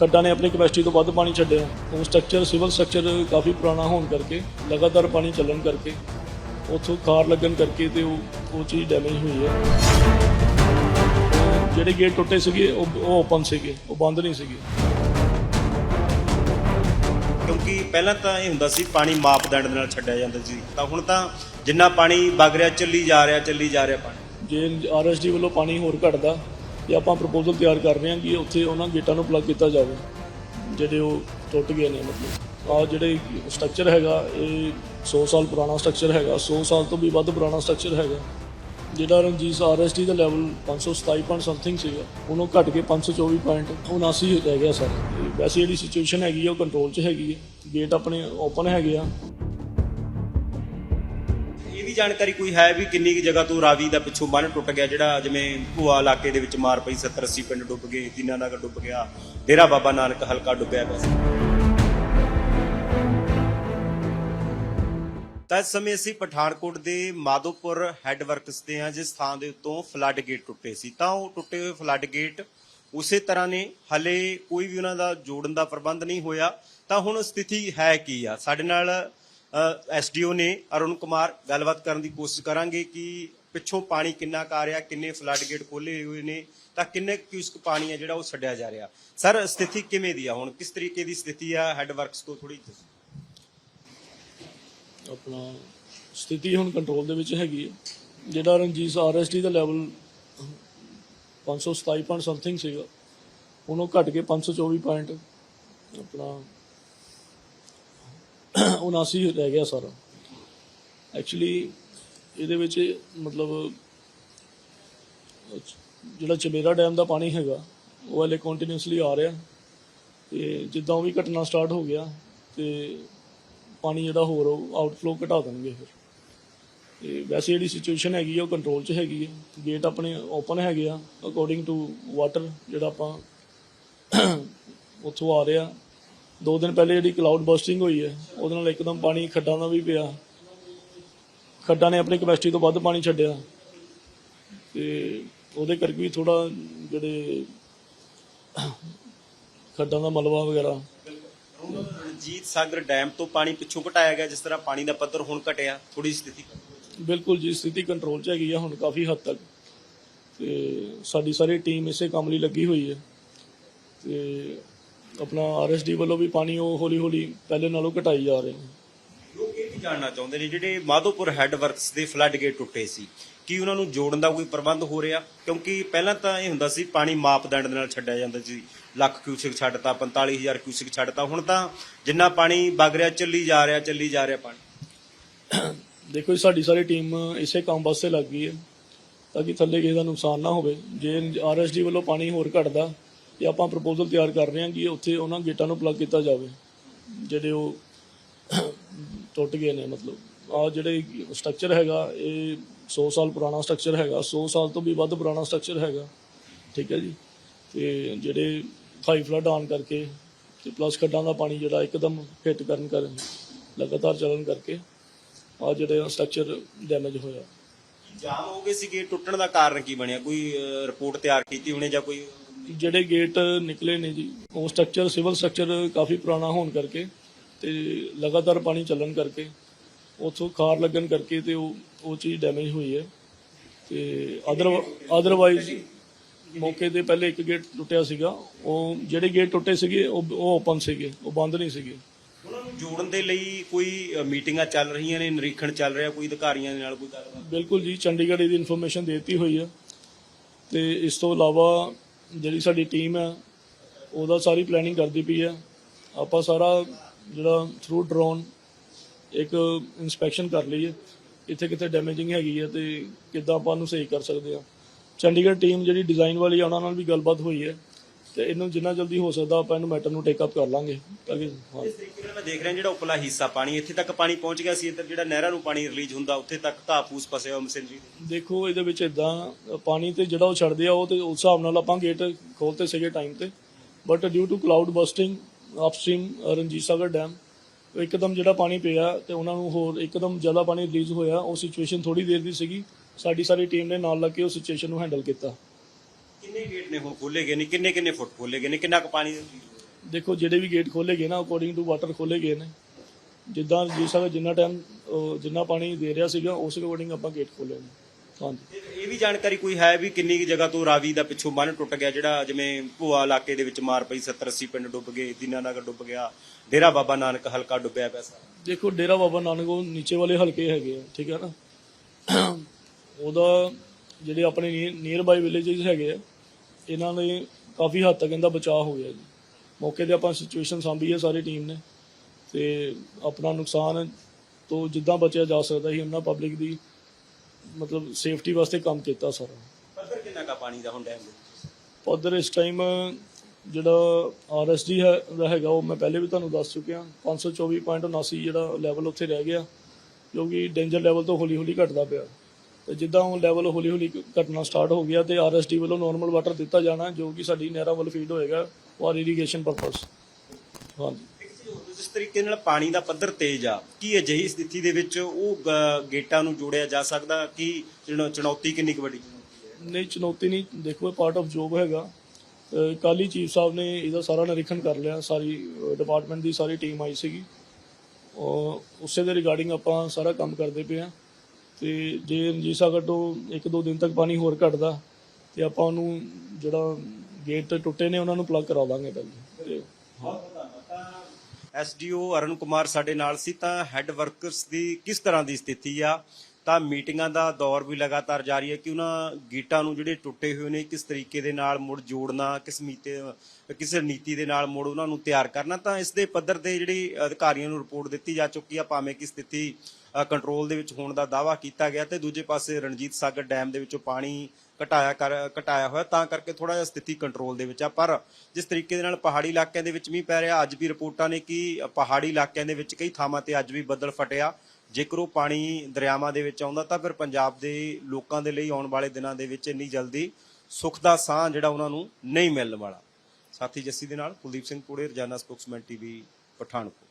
ਖੱਡਾਂ ਨੇ ਆਪਣੀ ਕਪੈਸਿਟੀ ਤੋਂ ਵੱਧ ਪਾਣੀ ਛੱਡਿਆ। ਉਹ ਸਟਰਕਚਰ ਸਿਵਲ ਸਟਰਕਚਰ ਕਾਫੀ ਪੁਰਾਣਾ ਹੋਣ ਕਰਕੇ ਲਗਾਤਾਰ ਪਾਣੀ ਚੱਲਣ ਕਰਕੇ ਉੱਥੋਂ ਖਾਰ ਲੱਗਣ ਕਰਕੇ ਤੇ ਉਹ ਉਹ ਚੀਜ਼ ਡੈਮੇਜ ਹੋਈ ਹੈ। ਜਿਹੜੇ ਗੇਟ ਟੁੱਟੇ ਸੀਗੇ ਉਹ ਓਪਨ ਸੀਗੇ ਉਹ ਬੰਦ ਨਹੀਂ ਸੀਗੇ। ਕਿਉਂਕਿ ਪਹਿਲਾਂ ਤਾਂ ਇਹ ਹੁੰਦਾ ਸੀ ਪਾਣੀ ਮਾਪਦੰਡ ਦੇ ਨਾਲ ਛੱਡਿਆ ਜਾਂਦਾ ਸੀ। ਤਾਂ ਹੁਣ ਤਾਂ ਜਿੰਨਾ ਪਾਣੀ ਵਗ ਰਿਹਾ ਚੱਲੀ ਜਾ ਰਿਹਾ ਚੱਲੀ ਜਾ ਰਿਹਾ ਪਾਣੀ। ਜੇ ਆਰਐਸਡੀ ਵੱਲੋਂ ਪਾਣੀ ਹੋਰ ਘਟਦਾ ਤੇ ਆਪਾਂ ਪ੍ਰਪੋਜ਼ਲ ਤਿਆਰ ਕਰ ਰਹੇ ਹਾਂ ਕਿ ਉੱਥੇ ਉਹਨਾਂ ਗੇਟਾਂ ਨੂੰ ਪਲੱਗ ਕੀਤਾ ਜਾਵੇ, ਜਿਹੜੇ ਉਹ ਟੁੱਟ ਗਏ ਨੇ, ਮਤਲਬ। ਆ ਜਿਹੜੇ ਸਟਰਕਚਰ ਹੈਗਾ, ਇਹ 100 ਸਾਲ ਪੁਰਾਣਾ ਸਟਰਕਚਰ ਹੈਗਾ 100 ਸਾਲ ਤੋਂ ਵੀ ਵੱਧ ਪੁਰਾਣਾ ਸਟਰਕਚਰ ਹੈਗਾ। ਜਿਹੜਾ ਰਣਜੀਤ ਆਰਐਸਡੀ ਦਾ ਲੈਵਲ 527 ਪੁਆਇੰਟ ਸਮਥਿੰਗ ਸੀਗਾ, ਉਹਨੂੰ ਘਟ ਕੇ 524 ਪੁਆਇੰਟ 79 ਰਹਿ ਗਿਆ ਸਰ। ਵੈਸੇ ਜਿਹੜੀ ਸਿਚੁਏਸ਼ਨ ਹੈਗੀ ਆ, ਉਹ ਕੰਟਰੋਲ 'ਚ ਹੈਗੀ ਹੈ ਗੇਟ ਆਪਣੇ ਓਪਨ ਹੈਗੇ ਆ। ਜਾਣਕਾਰੀ ਕੋਈ ਹੈ ਵੀ ਕਿੰਨੀ ਕੁ ਜਗ੍ਹਾ ਤੋਂ ਰਾਵੀ ਦਾ ਪਿੱਛੋਂ ਬੰਨ ਟੁੱਟ ਗਿਆ, ਜਿਹੜਾ ਜਿਵੇਂ ਭੂਆ ਇਲਾਕੇ ਦੇ ਵਿੱਚ ਮਾਰ ਪਈ 70 80 ਪਿੰਡ ਡੁੱਬ ਗਏ ਦੀਨਾਨਗਰ ਡੁੱਬ ਗਿਆ, ਡੇਰਾ ਬਾਬਾ ਨਾਨਕ ਹਲਕਾ ਡੁੱਬਿਆ ਪਿਆ ਸੀ। ਤਾਂ ਇਸ ਸਮੇਂ ਅਸੀਂ ਪਠਾਨਕੋਟ ਦੇ ਮਾਧੋਪੁਰ ਹੈੱਡ ਵਰਕਸ ਤੇ ਹਾਂ, ਜਿਸ ਥਾਂ ਦੇ ਉੱਤੋਂ ਫਲੱਡ ਗੇਟ ਟੁੱਟੇ ਸੀ। ਤਾਂ ਉਹ ਟੁੱਟੇ ਹੋਏ ਫਲੱਡ ਗੇਟ ਉਸੇ ਤਰ੍ਹਾਂ ਨੇ, ਹਲੇ ਕੋਈ ਵੀ ਉਹਨਾਂ ਦਾ ਜੋੜਨ ਦਾ ਪ੍ਰਬੰਧ ਨਹੀਂ ਹੋਇਆ। ਤਾਂ ਹੁਣ ਸਥਿਤੀ ਹੈ ਕੀ ਆ? ਸਾਡੇ ਨਾਲ ਐਸਡੀਓ ਨੇ ਅਰੁਣ ਕੁਮਾਰ ਗੱਲਬਾਤ ਕਰਨ ਦੀ ਕੋਸ਼ਿਸ਼ ਕਰਾਂਗੇ ਕਿ ਪਿੱਛੋਂ ਪਾਣੀ ਕਿੰਨਾ ਕੁ ਰਿਹਾ, ਕਿੰਨੇ ਫਲੱਡ ਗੇਟ ਖੋਲੇ ਹੋਏ ਨੇ, ਤਾਂ ਕਿੰਨੇ ਕਿਊਸਕ ਪਾਣੀ ਆ ਜਿਹੜਾ ਉਹ ਛੱਡਿਆ ਜਾ ਰਿਹਾ। ਸਰ ਸਥਿਤੀ ਕਿਵੇਂ ਦੀ ਆ? ਹੁਣ ਕਿਸ ਤਰੀਕੇ ਦੀ ਸਥਿਤੀ ਆ? ਹੈੱਡ ਵਰਕਸ ਤੋਂ ਥੋੜੀ ਆਪਣਾ ਸਥਿਤੀ ਹੁਣ ਕੰਟਰੋਲ ਦੇ ਵਿੱਚ ਹੈਗੀ ਹੈ। ਜਿਹੜਾ ਰਣਜੀਤ ਆਰਐਸਡੀ ਦਾ ਲੈਵਲ 527 ਪੁਆਇੰਟ ਸਮਥਿੰਗ ਸੀਗਾ, ਉਹਨੂੰ ਘਟ ਕੇ 524 ਪੁਆਇੰਟ ਆਪਣਾ 79 ਰਹਿ ਗਿਆ ਸਾਰਾ। ਐਕਚੁਅਲੀ ਇਹਦੇ ਵਿੱਚ ਮਤਲਬ ਜਿਹੜਾ ਚਮੇਰਾ ਡੈਮ ਦਾ ਪਾਣੀ ਹੈਗਾ, ਉਹ ਹਲੇ ਕੰਟੀਨਿਊਸਲੀ ਆ ਰਿਹਾ। ਤੇ ਜਿੱਦਾਂ ਉਹ ਵੀ ਘਟਨਾ ਸਟਾਰਟ ਹੋ ਗਿਆ, ਤੇ ਪਾਣੀ ਜਿਹੜਾ ਹੋਰ ਆਊਟਫਲੋ ਘਟਾ ਦੇਣਗੇ ਫਿਰ। ਤੇ ਵੈਸੇ ਜਿਹੜੀ ਸਿਚੁਏਸ਼ਨ ਹੈਗੀ ਆ, ਉਹ ਕੰਟਰੋਲ 'ਚ ਹੈਗੀ ਹੈ ਗੇਟ ਆਪਣੇ ਓਪਨ ਹੈਗੇ ਆ ਅਕੋਰਡਿੰਗ ਟੂ ਵਾਟਰ ਜਿਹੜਾ ਆਪਾਂ ਉੱਥੋਂ ਆ ਰਿਹਾ ਦੋ ਦਿਨ ਪਹਿਲੇ ਜਿਹੜੀ ਕਲਾਉਡ ਬਰਸਟਿੰਗ ਹੋਈ ਹੈ ਉਹਦੇ ਨਾਲ ਇੱਕਦਮ ਪਾਣੀ ਖੱਡਾਂ ਦਾ ਵੀ ਪਿਆ। ਖੱਡਾਂ ਨੇ ਆਪਣੀ ਕਪੈਸਿਟੀ ਤੋਂ ਵੱਧ ਪਾਣੀ ਛੱਡਿਆ। ਤੇ ਉਹਦੇ ਕਰਕੇ ਵੀ ਥੋੜਾ ਜਿਹੜੇ ਖੱਡਾਂ ਦਾ ਮਲਬਾ ਵਗੈਰਾ। ਰਣਜੀਤ ਸਾਗਰ ਡੈਮ ਤੋਂ ਪਾਣੀ ਪਿੱਛੋਂ ਘਟਾਇਆ ਗਿਆ ਜਿਸ ਤਰ੍ਹਾਂ ਪਾਣੀ ਦਾ ਪੱਧਰ ਹੁਣ ਘਟਿਆ ਥੋੜੀ ਸਥਿਤੀ ਬਿਲਕੁਲ ਜੀ ਸਥਿਤੀ ਕੰਟਰੋਲ 'ਚ ਹੈਗੀ ਆ ਹੁਣ ਕਾਫੀ ਹੱਦ ਤੱਕ। ਤੇ ਸਾਡੀ ਸਾਰੀ ਟੀਮ ਇਸੇ ਕੰਮ ਲਈ ਲੱਗੀ ਹੋਈ ਹੈ। ਤੇ ਆਪਣਾ ਆਰਐਸਡੀ ਵੱਲੋਂ ਵੀ ਪਾਣੀ ਉਹ ਹੌਲੀ ਹੌਲੀ ਪਹਿਲੇ ਨਾਲੋਂ ਘਟਾਈ ਜਾ ਰਹੇ ਨੇ। ਲੋਕ ਇਹ ਵੀ ਜਾਣਨਾ ਚਾਹੁੰਦੇ ਨੇ ਜਿਹੜੇ ਮਾਧੋਪੁਰ ਹੈੱਡ ਵਰਕਸ ਦੇ ਫਲੱਡ ਗੇਟ ਟੁੱਟੇ ਸੀ ਕੀ ਉਹਨਾਂ ਨੂੰ ਜੋੜਨ ਦਾ ਕੋਈ ਪ੍ਰਬੰਧ ਹੋ ਰਿਹਾ? ਕਿਉਂਕਿ ਪਹਿਲਾਂ ਤਾਂ ਇਹ ਹੁੰਦਾ ਸੀ ਪਾਣੀ ਮਾਪਦੰਡ ਦੇ ਨਾਲ ਛੱਡਿਆ ਜਾਂਦਾ ਸੀ ਲੱਖ ਕਿਊਸਿਕ ਛੱਡਤਾ 45000 ਕਿਊਸਿਕ ਛੱਡਤਾ ਹੁਣ ਤਾਂ ਜਿੰਨਾ ਪਾਣੀ ਵਗ ਰਿਹਾ ਚੱਲੀ ਜਾ ਰਿਹਾ ਚੱਲੀ ਜਾ ਰਿਹਾ ਪਾਣੀ। ਦੇਖੋ ਜੀ ਸਾਡੀ ਸਾਰੀ ਟੀਮ ਇਸੇ ਕੰਮ ਵਾਸਤੇ ਲੱਗ ਗਈ ਹੈ ਤਾਂ ਕਿ ਥੱਲੇ ਕਿਸੇ ਦਾ ਨੁਕਸਾਨ ਨਾ ਹੋਵੇ। ਜੇ ਆਰਐਸਡੀ ਵੱਲੋਂ ਪਾਣੀ ਹੋਰ ਘਟਦਾ ਤੇ ਆਪਾਂ ਪ੍ਰਪੋਜ਼ਲ ਤਿਆਰ ਕਰ ਰਹੇ ਹਾਂ ਕਿ ਉੱਥੇ ਉਹਨਾਂ ਗੇਟਾਂ ਨੂੰ ਪਲੱਗ ਕੀਤਾ ਜਾਵੇ। ਜਿਹੜੇ ਉਹ ਟੁੱਟ ਗਏ ਨੇ ਮਤਲਬ। ਆ ਜਿਹੜੇ ਸਟਰਕਚਰ ਹੈਗਾ, ਇਹ 100 ਸਾਲ ਪੁਰਾਣਾ ਸਟਰਕਚਰ ਹੈਗਾ। 100 ਸਾਲ ਤੋਂ ਵੀ ਵੱਧ ਪੁਰਾਣਾ ਸਟਰਕਚਰ ਹੈਗਾ। ਠੀਕ ਹੈ ਜੀ? ਤੇ ਜਿਹੜੇ ਹਾਈ ਫਲੱਡ ਆਉਣ ਕਰਕੇ ਤੇ ਪਲੱਸ ਖੱਡਾਂ ਦਾ ਪਾਣੀ ਜਿਹੜਾ ਇੱਕਦਮ ਹਿੱਟ ਕਰਨ ਕਾਰਨ ਲਗਾਤਾਰ ਚੱਲਣ ਕਰਕੇ ਆ ਜਿਹੜੇ ਸਟਰਕਚਰ ਡੈਮੇਜ ਹੋਇਆ। ਜਾਮ ਹੋ ਗਏ ਸੀ ਟੁੱਟਣ ਦਾ ਕਾਰਨ ਕੀ ਬਣਿਆ? ਕੋਈ ਰਿਪੋਰਟ ਤਿਆਰ ਕੀਤੀ ਹੋਣੀ ਜਾਂ ਕੋਈ ਜਿਹੜੇ ਗੇਟ ਨਿਕਲੇ ਨੇ ਜੀ ਉਹ ਸਟਰਕਚਰ ਸਿਵਲ ਸਟਰਕਚਰ ਕਾਫੀ ਪੁਰਾਣਾ ਹੋਣ ਕਰਕੇ ਤੇ ਲਗਾਤਾਰ ਪਾਣੀ ਚੱਲਣ ਕਰਕੇ ਉੱਥੋਂ ਖਾਰ ਲੱਗਣ ਕਰਕੇ ਤੇ ਉਹ ਉਹ ਚੀਜ਼ ਡੈਮੇਜ ਹੋਈ ਹੈ। ਤੇ ਅਦਰ ਅਦਰਵਾਈਜ਼ ਮੌਕੇ ਤੇ ਪਹਿਲੇ ਇੱਕ ਗੇਟ ਟੁੱਟਿਆ ਸੀਗਾ ਉਹ ਜਿਹੜੇ ਗੇਟ ਟੁੱਟੇ ਸੀਗੇ ਉਹ ਉਹ ਓਪਨ ਸੀਗੇ ਉਹ ਬੰਦ ਨਹੀਂ ਸੀਗੇ। ਉਹਨਾਂ ਨੂੰ ਜੋੜਨ ਦੇ ਲਈ ਕੋਈ ਮੀਟਿੰਗਾਂ ਚੱਲ ਰਹੀਆਂ ਨੇ ਨਿਰੀਖਣ ਚੱਲ ਰਿਹਾ ਕੋਈ ਅਧਿਕਾਰੀਆਂ ਦੇ ਨਾਲ ਕੋਈ ਗੱਲਬਾਤ? ਬਿਲਕੁਲ ਜੀ ਚੰਡੀਗੜ੍ਹ ਦੀ ਇਨਫੋਰਮੇਸ਼ਨ ਦੇਤੀ ਹੋਈ ਹੈ। ਤੇ ਇਸ ਤੋਂ ਇਲਾਵਾ ਜਿਹੜੀ ਸਾਡੀ ਟੀਮ ਹੈ, ਉਹਦਾ ਸਾਰੀ ਪਲੈਨਿੰਗ ਕਰਦੀ ਪਈ ਹੈ। ਆਪਾਂ ਸਾਰਾ ਜਿਹੜਾ ਥਰੂ ਡਰੋਨ ਇੱਕ ਇਨਸਪੈਕਸ਼ਨ ਕਰ ਲਈਏ ਹੈ। ਕਿੱਥੇ ਕਿੱਥੇ ਡੈਮੇਜਿੰਗ ਹੈਗੀ ਹੈ ਤੇ ਕਿੱਦਾਂ ਆਪਾਂ ਨੂੰ ਸਹੀ ਕਰ ਸਕਦੇ ਆ ਚੰਡੀਗੜ੍ਹ ਟੀਮ ਜਿਹੜੀ ਡਿਜ਼ਾਈਨ ਵਾਲੀ ਆ, ਉਹਨਾਂ ਨਾਲ ਵੀ ਗੱਲਬਾਤ ਹੋਈ ਹੈ। ਤੇ ਇਹਨੂੰ ਜਿੰਨਾ ਜਲਦੀ ਹੋ ਸਕਦਾ ਆਪਾਂ ਇਹਨੂੰ ਮੈਟਰ ਨੂੰ ਟੇਕ ਅਪ ਕਰ ਲਾਂਗੇ। ਤਾਂ ਕਿ ਹਾਂ। ਇਸ ਤਰੀਕੇ ਨਾਲ ਮੈਂ ਦੇਖ ਰਿਹਾ ਜਿਹੜਾ ਉਪਲਾ ਹਿੱਸਾ ਪਾਣੀ ਇੱਥੇ ਤੱਕ ਪਾਣੀ ਪਹੁੰਚ ਗਿਆ ਸੀ ਇੱਧਰ ਜਿਹੜਾ ਨਹਿਰਾਂ ਨੂੰ ਪਾਣੀ ਰਿਲੀਜ਼ ਹੁੰਦਾ ਉੱਥੇ ਤੱਕ ਘਾਹ ਫੂਸ ਫਸਿਆ ਹੋਇਆ ਮਸ਼ੀਨਰੀ ਦੇਖੋ ਇਹਦੇ ਵਿੱਚ ਇਦਾਂ ਪਾਣੀ ਤੇ ਜਿਹੜਾ ਉਹ ਛੱਡਦੇ ਆ ਉਹ ਤੇ ਉਸ ਹਿਸਾਬ ਨਾਲ ਆਪਾਂ ਗੇਟ ਖੋਲਤੇ ਸੀਗੇ ਟਾਈਮ ਤੇ। But due to cloud bursting upstream Ranjit Sagar dam ਇੱਕਦਮ ਜਿਹੜਾ ਪਾਣੀ ਪਿਆ ਤੇ ਉਹਨਾਂ ਨੂੰ ਹੋਰ ਇੱਕਦਮ ਜ਼ਿਆਦਾ ਪਾਣੀ ਰਿਲੀਜ਼ ਹੋਇਆ ਉਹ ਸਿਚੁਏਸ਼ਨ ਥੋੜੀ ਦੇਰ ਦੀ ਸੀਗੀ। ਸਾਡੀ ਸਾਰੀ ਟੀਮ ਨੇ ਨਾਲ ਲੱਗ ਕੇ ਉਹ ਸਿਚੁਏਸ਼ਨ ਨੂੰ ਹੈਂਡਲ ਕੀਤਾ। ਕਿੰਨੇ ਗੇਟ ਨੇ ਹੁਣ ਖੋਲੇ ਗਏ ਨੇ? ਕਿੰਨੇ ਕਿੰਨੇ ਫੁੱਟ ਖੋਲੇ ਗਏ ਨੇ? ਕਿੰਨਾ ਕੁ ਪਾਣੀ ਦੇਖੋ ਜਿਹੜੇ ਵੀ ਗੇਟ ਖੋਲੇ ਗਏ ਨਾ ਅਕੋਰਡਿੰਗ ਟੂ ਵਾਟਰ ਖੋਲੇ ਗਏ ਨੇ। ਜਿੱਦਾਂ ਜਿਸ ਤਰ੍ਹਾਂ ਜਿੰਨਾ ਟਾਈਮ ਜਿੰਨਾ ਪਾਣੀ ਦੇ ਰਿਹਾ ਸੀਗਾ ਉਸ ਅਕੋਰਡਿੰਗ ਆਪਾਂ ਗੇਟ ਖੋਲੇ ਨੇ। ਹਾਂਜੀ। ਇਹ- ਵੀ ਜਾਣਕਾਰੀ ਕੋਈ ਹੈ ਵੀ ਕਿੰਨੀ ਜਗ੍ਹਾ ਤੋਂ ਰਾਵੀ ਦਾ ਪਿੱਛੋਂ ਬੰਨ ਟੁੱਟ ਗਿਆ ਜਿਹੜਾ ਜਿਵੇਂ ਭੂਆ ਇਲਾਕੇ ਦੇ ਵਿੱਚ ਮਾਰ ਪਈ 70 80 ਪਿੰਡ ਡੁੱਬ ਗਏ ਦੀਨਾਨਗਰ ਡੁੱਬ ਗਿਆ ਡੇਰਾ ਬਾਬਾ ਨਾਨਕ ਹਲਕਾ ਡੁੱਬਿਆ ਪਿਆ ਸਾਰਾ। ਦੇਖੋ ਡੇਰਾ ਬਾਬਾ ਨਾਨਕ ਉਹ ਨੀਚੇ ਵਾਲੇ ਹਲਕੇ ਹੈਗੇ ਆ ਠੀਕ ਹੈ ਨਾ? ਉਹਦਾ ਜਿਹੜੇ ਆਪਣੇ ਨੀਅਰ ਬਾਈ ਵਿਲੇजेस ਹੈਗੇ ਆ ਇਹਨਾਂ ਨੇ ਕਾਫੀ ਹੱਦ ਤੱਕ ਇਹਦਾ ਬਚਾਅ ਹੋ ਗਿਆ ਜੀ। ਮੌਕੇ ਤੇ ਆਪਾਂ ਸਿਚੁਏਸ਼ਨ ਸੰਭੀ ਹੈ ਸਾਰੀ ਟੀਮ ਨੇ। ਤੇ ਆਪਣਾ ਨੁਕਸਾਨ ਤੋਂ ਜਿੱਦਾਂ ਬਚਿਆ ਜਾ ਸਕਦਾ ਸੀ ਉਹਨਾਂ ਪਬਲਿਕ ਦੀ ਮਤਲਬ ਸੇਫਟੀ ਵਾਸਤੇ ਕੰਮ ਕੀਤਾ ਸਾਰਾ। ਪੱਧਰ ਕਿੰਨਾ ਕਾ ਪਾਣੀ ਦਾ ਹੁਣ ਡੈਮ ਦੇ? ਪੱਧਰ ਇਸ ਟਾਈਮ ਜਿਹੜਾ ਆਰਐਸਡੀ ਹੈ ਦਾ ਹੈਗਾ ਉਹ ਮੈਂ ਪਹਿਲੇ ਵੀ ਤੁਹਾਨੂੰ ਦੱਸ ਚੁੱਕਿਆ 524.79 ਜਿਹੜਾ ਲੈਵਲ ਉੱਥੇ ਰਹਿ ਗਿਆ ਕਿਉਂਕਿ ਡੇਂਜਰ ਲੈਵਲ ਤੋਂ ਹੌਲੀ ਹੌਲੀ ਘਟਦਾ ਪਿਆ। ਤੇ ਜਿੱਦਾਂ ਹੁਣ ਲੈਵਲ ਹੌਲੀ ਹੌਲੀ ਘਟਣਾ ਸਟਾਰਟ ਹੋ ਗਿਆ ਤੇ ਆਰਐਸਡੀ ਵੱਲੋਂ ਨਾਰਮਲ ਵਾਟਰ ਦਿੱਤਾ ਜਾਣਾ ਜੋ ਕਿ ਸਾਡੀ ਨਹਿਰਾਂ ਵੱਲ ਫੀਡ ਹੋਏਗਾ ਫॉर ਇਰੀਗੇਸ਼ਨ ਪਰਪਸ ਹਾਂਜੀ। ਜਿਸ ਤਰੀਕੇ ਨਾਲ ਪਾਣੀ ਦਾ ਪੱਧਰ ਤੇਜ਼ ਆ ਕੀ ਅਜਿਹੀ ਸਥਿਤੀ ਦੇ ਵਿੱਚ ਉਹ ਗੇਟਾਂ ਨੂੰ ਜੋੜਿਆ ਜਾ ਸਕਦਾ ਕੀ ਚੁਣੌ- ਚੁਣੌਤੀ ਕਿੰਨੀ ਕੁ ਵੱਡੀ? ਨਹੀਂ ਚੁਣੌਤੀ ਨਹੀਂ ਦੇਖੋ ਪਾਰਟ ਆਫ ਜੋਬ ਹੈਗਾ। ਕਾਲੀ ਚੀਫ ਸਾਹਿਬ ਨੇ ਇਹਦਾ ਸਾਰਾ ਨਿਰੀਖਣ ਕਰ ਲਿਆ ਸਾਰੀ ਡਿਪਾਰਟਮੈਂਟ ਦੀ ਸਾਰੀ ਟੀਮ ਆਈ ਸੀਗੀ। ਔਰ ਉਸੇ ਦੇ ਰਿਗਾਰਡਿੰਗ ਆਪਾਂ ਸਾਰਾ ਕੰਮ ਕਰਦੇ ਪਏ ਆ ਤੇ ਜੇ ਰਣਜੀਤ ਸਾਗਰ ਤੋਂ ਇੱਕ ਦੋ ਦਿਨ ਤੱਕ ਪਾਣੀ ਹੋਰ ਘਟਦਾ ਤੇ ਆਪਾਂ ਉਹਨੂੰ ਜਿਹੜਾ ਗੇਟ ਟੁੱਟੇ ਨੇ ਉਹਨਾਂ ਨੂੰ ਪਲੱਗ ਕਰਾ ਦਾਂਗੇ ਪਹਿਲੇ। ਐਸਡੀਓ ਅਰੁਣ ਕੁਮਾਰ ਸਾਡੇ ਨਾਲ ਸੀ ਤਾਂ ਹੈੱਡ ਵਰਕਰਸ ਦੀ ਕਿਸ ਤਰ੍ਹਾਂ ਦੀ ਸਥਿਤੀ ਆ? ਤਾਂ ਮੀਟਿੰਗਾਂ ਦਾ ਦੌਰ ਵੀ ਲਗਾਤਾਰ ਜਾਰੀ ਹੈ ਕਿ ਉਹਨਾਂ ਗੀਟਾਂ ਨੂੰ ਜਿਹੜੇ ਟੁੱਟੇ ਹੋਏ ਨੇ ਕਿਸ ਤਰੀਕੇ ਦੇ ਨਾਲ ਮੁੜ ਜੋੜਨਾ, ਕਿਸ ਮੀਤੇ ਕਿਸ ਨੀਤੀ ਦੇ ਨਾਲ ਮੁੜ ਉਹਨਾਂ ਨੂੰ ਤਿਆਰ ਕਰਨਾ, ਤਾਂ ਇਸ ਦੇ ਪੱਧਰ ਦੇ ਜਿਹੜੀ ਅਧਿਕਾਰੀਆਂ ਨੂੰ ਰਿਪੋਰਟ ਦਿੱਤੀ ਜਾ ਚੁੱਕੀ ਆ, ਭਾਵੇਂ ਕਿ ਸਥਿਤੀ ਕੰਟਰੋਲ ਦੇ ਵਿੱਚ ਹੋਣ ਦਾ ਦਾਅਵਾ ਕੀਤਾ ਗਿਆ ਤੇ ਦੂਜੇ ਪਾਸੇ ਰਣਜੀਤ ਸਾਗਰ ਡੈਮ ਦੇ ਵਿੱਚੋਂ ਪਾਣੀ ਘਟਾਇਆ ਕਰ, ਘਟਾਇਆ ਹੋਇਆ, ਤਾਂ ਕਰਕੇ ਥੋੜਾ ਜਿਹਾ ਸਥਿਤੀ ਕੰਟਰੋਲ ਦੇ ਵਿੱਚ ਆ। ਪਰ ਜਿਸ ਤਰੀਕੇ ਦੇ ਨਾਲ ਪਹਾੜੀ ਇਲਾਕਿਆਂ ਦੇ ਵਿੱਚ ਮੀਂਹ ਪੈ ਰਿਹਾ, ਅੱਜ ਵੀ ਰਿਪੋਰਟਾਂ ਨੇ ਕਿ ਪਹਾੜੀ ਇਲਾਕਿਆਂ ਦੇ ਵਿੱਚ ਕਈ ਥਾਵਾਂ ਤੇ ਅੱਜ ਵੀ ਬੱਦਲ ਫਟਿਆ। ਜੇਕਰ ਉਹ ਪਾਣੀ ਦਰਿਆਵਾਂ ਦੇ ਵਿੱਚ ਆਉਂਦਾ, ਤਾਂ ਫਿਰ ਪੰਜਾਬ ਦੇ ਲੋਕਾਂ ਦੇ ਲਈ ਆਉਣ ਵਾਲੇ ਦਿਨਾਂ ਦੇ ਵਿੱਚ ਇੰਨੀ ਜਲਦੀ ਸੁੱਖ ਦਾ ਸਾਹ ਜਿਹੜਾ ਉਹਨਾਂ ਨੂੰ ਨਹੀਂ ਮਿਲਣ ਵਾਲਾ। ਸਾਥੀ ਜੱਸੀ ਦੇ ਨਾਲ ਕੁਲਦੀਪ ਸਿੰਘ ਪੂੜੇ, ਰਜਾਨਾ ਸਪੋਕਸਮੈਨ ਟੀਵੀ, ਪਠਾਨਕੋਟ।